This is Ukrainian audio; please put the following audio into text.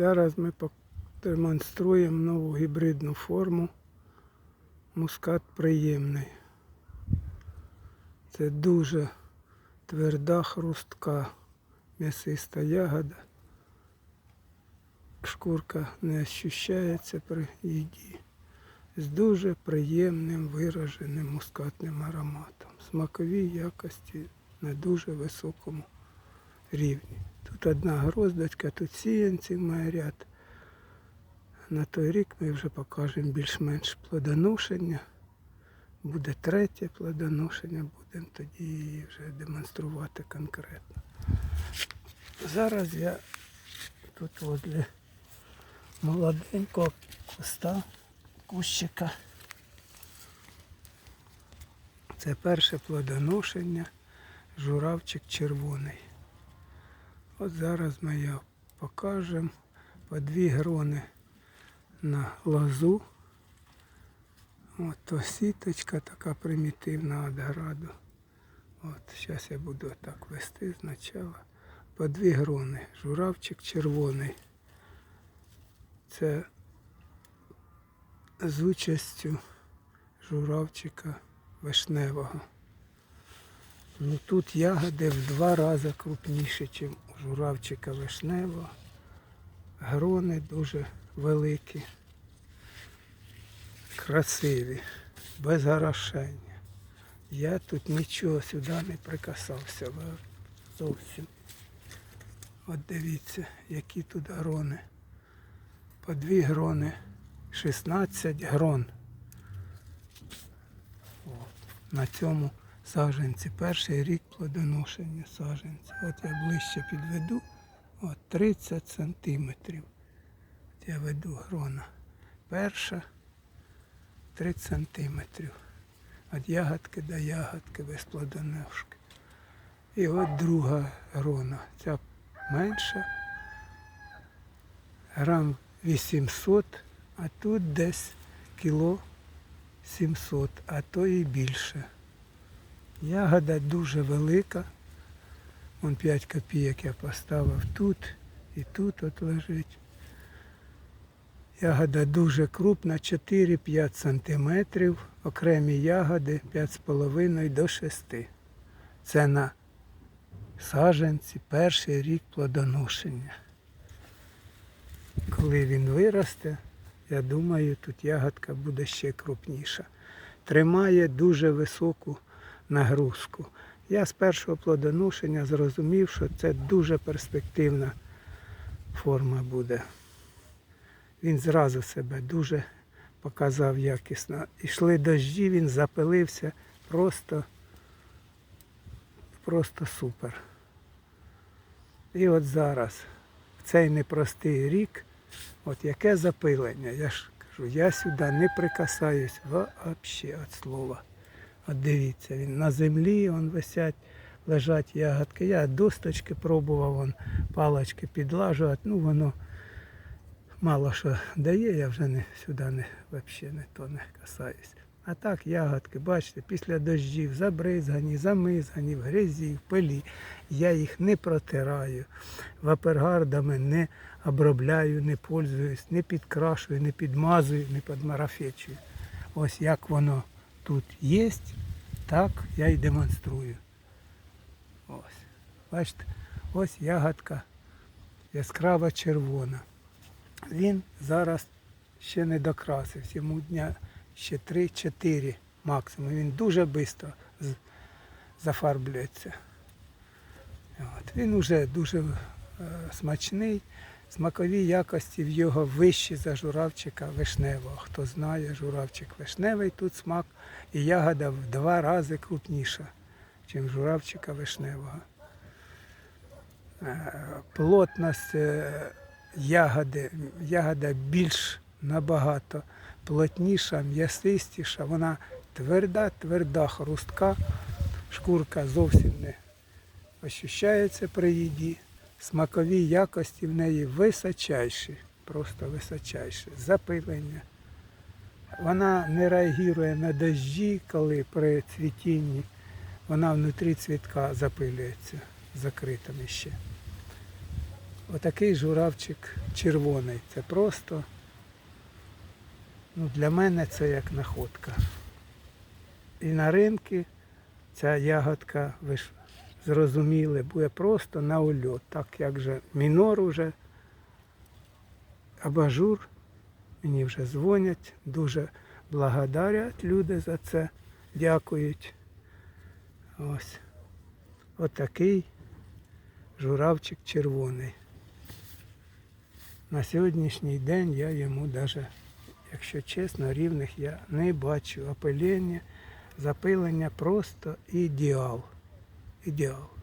Зараз ми демонструємо нову гібридну форму. Мускат приємний. Це дуже тверда, хрустка, м'ясиста ягода. Шкурка не ощущається при їді. З дуже приємним вираженим мускатним ароматом. Смакові якості на дуже високому рівні. Тут одна гроздочка, тут сіянці має ряд. На той рік ми вже покажемо більш-менш плодоношення. Буде третє плодоношення, будемо тоді її вже демонструвати конкретно. Зараз я тут возле молоденького куста, кущика. Це перше плодоношення, журавчик червоний. От зараз ми його покажемо по дві грони на лозу. От то сіточка така примітивна від граду. От, зараз я буду так вести спочатку. По дві грони. Журавчик червоний. Це з участю журавчика вишневого. Ну тут ягоди в два рази крупніші, ніж журавчика вишневого. Грони дуже великі, красиві, без горошення. Я тут нічого сюди не прикасався зовсім. От дивіться, які тут грони. По дві грони, 16 грон. На цьому саженці. Перший рік плодоношення саженця. От я ближче підведу. От 30 сантиметрів. От я веду грона. Перша 30 сантиметрів. Від ягодки до ягодки без плодоношки. І от друга грона. Ця менша. Грам 800, а тут десь кіло 700, а то і більше. Ягода дуже велика. Вон 5 копійок я поставив тут і тут от лежить. Ягода дуже крупна, 4-5 сантиметрів. Окремі ягоди 5,5 до 6. Це на саженці перший рік плодоношення. Коли він виросте, я думаю, тут ягодка буде ще крупніша. Тримає дуже високу нагрузку. Я з першого плодоношення зрозумів, що це дуже перспективна форма буде. Він зразу себе дуже показав якісно. Ішли дощі, він запилився просто, просто супер. І от зараз, в цей непростий рік, от яке запилення, я ж кажу, я сюди не прикасаюсь взагалі від слова. От дивіться, він на землі он висять, лежать ягодки. Я досточки пробував, вон, палочки підлажувати, ну воно мало що дає, я вже не, сюди не, взагалі не то не касаюсь. А так ягодки, бачите, після дощів забризгані, замизгані, в грязі, в пилі. Я їх не протираю, вапергардами не обробляю, не пользуюсь, не підкрашую, не підмазую, не підмарафечую. Ось як воно тут є, так я і демонструю. Ось. Бачите, ось ягодка яскрава червона. Він зараз ще не докрасився, йому дня ще 3-4 максимум. Він дуже швидко зафарблюється. От. Він вже дуже е, смачний. Смакові якості в його вищі за журавчика вишневого. Хто знає, журавчик вишневий, тут смак і ягода в два рази крупніша, ніж журавчика вишневого. Е, Плотність е, ягоди, ягода більш набагато плотніша, м'ясистіша, вона тверда, тверда, хрустка, шкурка зовсім не ощущається при їді. Смакові якості в неї височайші, просто височайші. Запилення. Вона не реагує на дощі, коли при цвітінні вона внутрі цвітка запилюється закритими ще. Отакий журавчик червоний. Це просто ну, для мене це як находка. І на ринку ця ягодка, ви ж зрозуміли, буде просто на ульот. Так як же мінор уже, абажур, мені вже дзвонять, дуже благодарять люди за це, дякують. Ось. Отакий журавчик червоний. На сьогоднішній день я йому даже, якщо чесно, рівних я не бачу. Опилення, запилення просто ідеал. Ідеал.